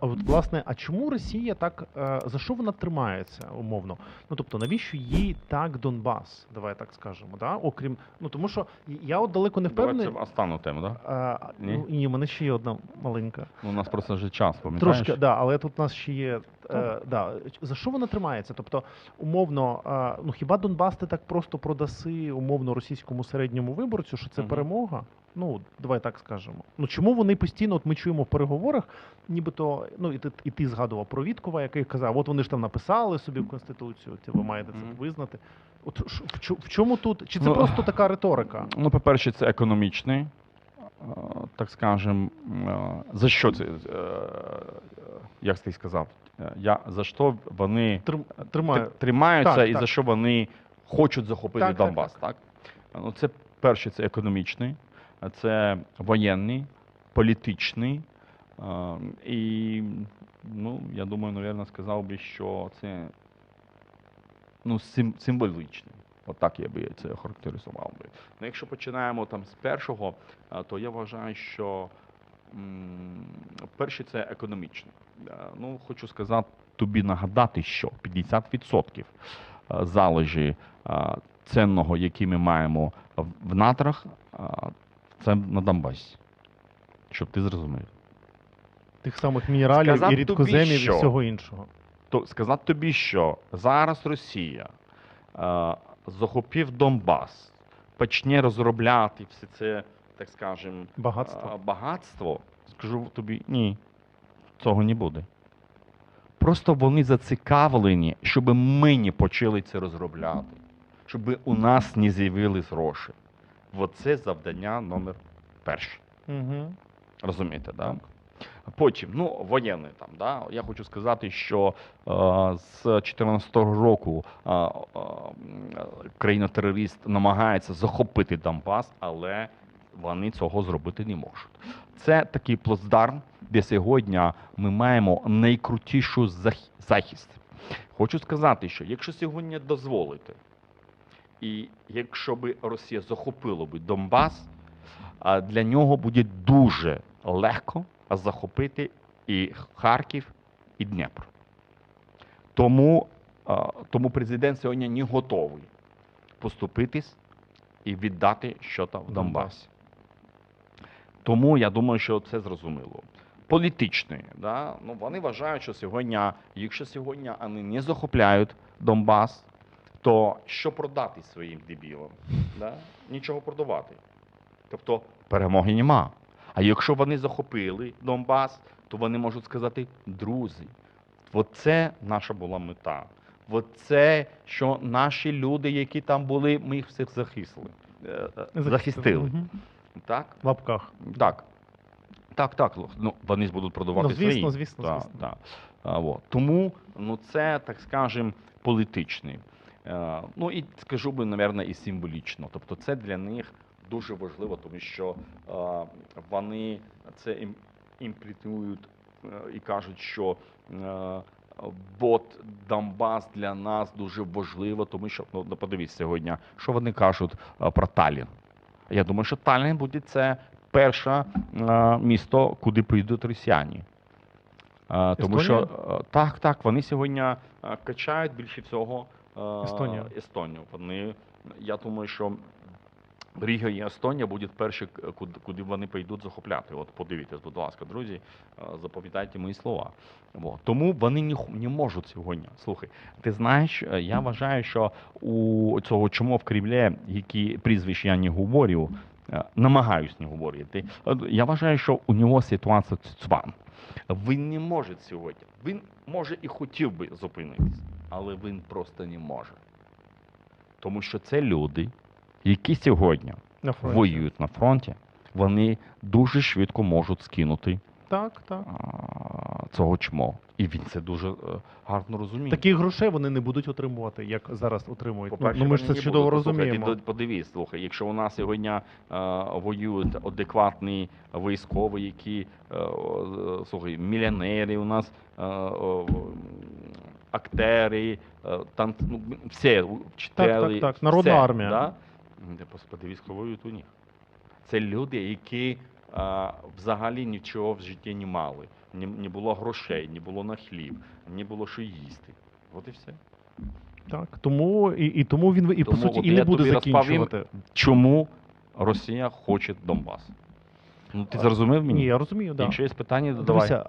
А от власне, а чому Росія так е, за що вона тримається умовно? Ну тобто, навіщо їй так Донбас? Давай так скажемо, да? Окрім ну тому, що я от далеко не впевнений. Давайте останню тему, так? Да? А, Ні? ну, ні, в мене ще є одна маленька. Ну, у нас просто вже час, пам'ятаєш? Трошки, да, але тут у нас ще є. Е, да, за що вона тримається? Тобто, умовно, е, ну хіба Донбас ти так просто продаси умовно російському середньому виборцю, що це Мгм. перемога? Ну, давай так скажемо. Ну чому вони постійно, от ми чуємо в переговорах, нібито, ну і ти, і ти згадував про Віткова, який казав, от вони ж там написали собі в конституцію, це ви маєте це визнати. От в, в чому тут? Чи це Ну, просто така риторика? Ну, по-перше, це економічний, е, так скажем, е, за що це, е, як ти сказав, я, за що вони тримаю. тримаються Так, і так. за що вони хочуть захопити Так, так, Донбас, так? Ну, це перше, це економічний, це воєнний, політичний. Е, І, ну, я думаю, напевно, сказав би, що це ну, сим, символічний. Отак я би це характеризував би. Ну, якщо починаємо там з першого, то я вважаю, що перший це економічний. Е, Ну, хочу сказати, тобі нагадати, що 50% е, залежі е, цінного, які ми маємо в е, це на Донбасі. Щоб ти зрозумів. Тих самих мінералів Сказав і рідкоземів і всього іншого. то сказати тобі, що зараз Росія е, захопив Донбас, почне розробляти все це, так скажемо, Багатство. е, багатство, скажу тобі, ні, цього не буде. Просто вони зацікавлені, щоб ми не почали це розробляти, щоб у нас не з'явились гроші. Оце завдання номер перше. Угу. Розумієте, да? Потім, ну, воєнний там, да? я хочу сказати, що е, з 2014 року е, е, країна-терорист намагається захопити Донбас, але вони цього зробити не можуть. Це такий плацдарм, де сьогодні ми маємо найкрутішу захист. Хочу сказати, що якщо сьогодні дозволити, і якщо би Росія захопила би Донбас, для нього буде дуже легко захопити і Харків, і Дніпро. Тому, тому президент сьогодні не готовий поступитись і віддати щось в Донбасі. Тому я думаю, що це зрозуміло. Політичний, да? ну, вони вважають, що сьогодні, якщо сьогодні вони не захопляють Донбас, то що продати своїм дебілам? Да? Нічого продавати. Тобто перемоги нема. А якщо вони захопили Донбас, то вони можуть сказати, друзі, оце наша була мета. Оце, що наші люди, які там були, ми їх всіх захистили. е, е, Захистили. Так? В лапках. Так. Так, так. Ну, вони будуть продавати Ну, звісно, свої. звісно, Так, звісно. так. А, от. Тому ну, це, так скажемо, політичний. Е, ну і скажу би, напевно, і символічно. Тобто це для них дуже важливо, тому що е, вони це ім, імплітують е, і кажуть, що е, от Донбас для нас дуже важливо, тому що ну, подивіться сьогодні, що вони кажуть про Талін. Я думаю, що Таллін буде це перше місто, куди поїдуть росіяни. Тому що е, так, так, вони сьогодні качають більше всього Естонію. Естонію. Вони, я думаю, що Ріга і Естонія будуть перші, куди, вони поїдуть захопляти. От подивіться, будь ласка, друзі, е, запам'ятайте мої слова. От. Тому вони не, не можуть сьогодні. Слухай, ти знаєш, е, я вважаю, що у цього чому в Кремлі, які прізвища я не говорю, е, намагаюсь не говорити. Я вважаю, що у нього ситуація цван. Він не може сьогодні. Він може і хотів би зупинитись, але він просто не може. Тому що це люди, які сьогодні На воюють на фронті, вони дуже швидко можуть скинути Так, так. цього чмо. І він це дуже е, гарно розуміє. Таких грошей вони не будуть отримувати, як зараз отримують. Ну, По-перше, ну ми ж це чудово. Слухай, розуміємо. Ти подивись, слухай, якщо у нас сьогодні е, воюють адекватні військові, які е, слухай, мільйонери у нас, е, м, актери, е, там ну, все, вчителі, так, так, народна все, армія. Да? Подивись, у них. Це люди, які е, взагалі нічого в житті не мали. ні, ні було грошей, ні було на хліб, ні було що їсти. От і все. Так, тому і, і тому він і по суті от і не буде тобі розповім, закінчувати. Чому Росія хоче Донбас? Ну ти зрозумів мені? Ні, я розумію, да. Якщо є питання, то давай. А,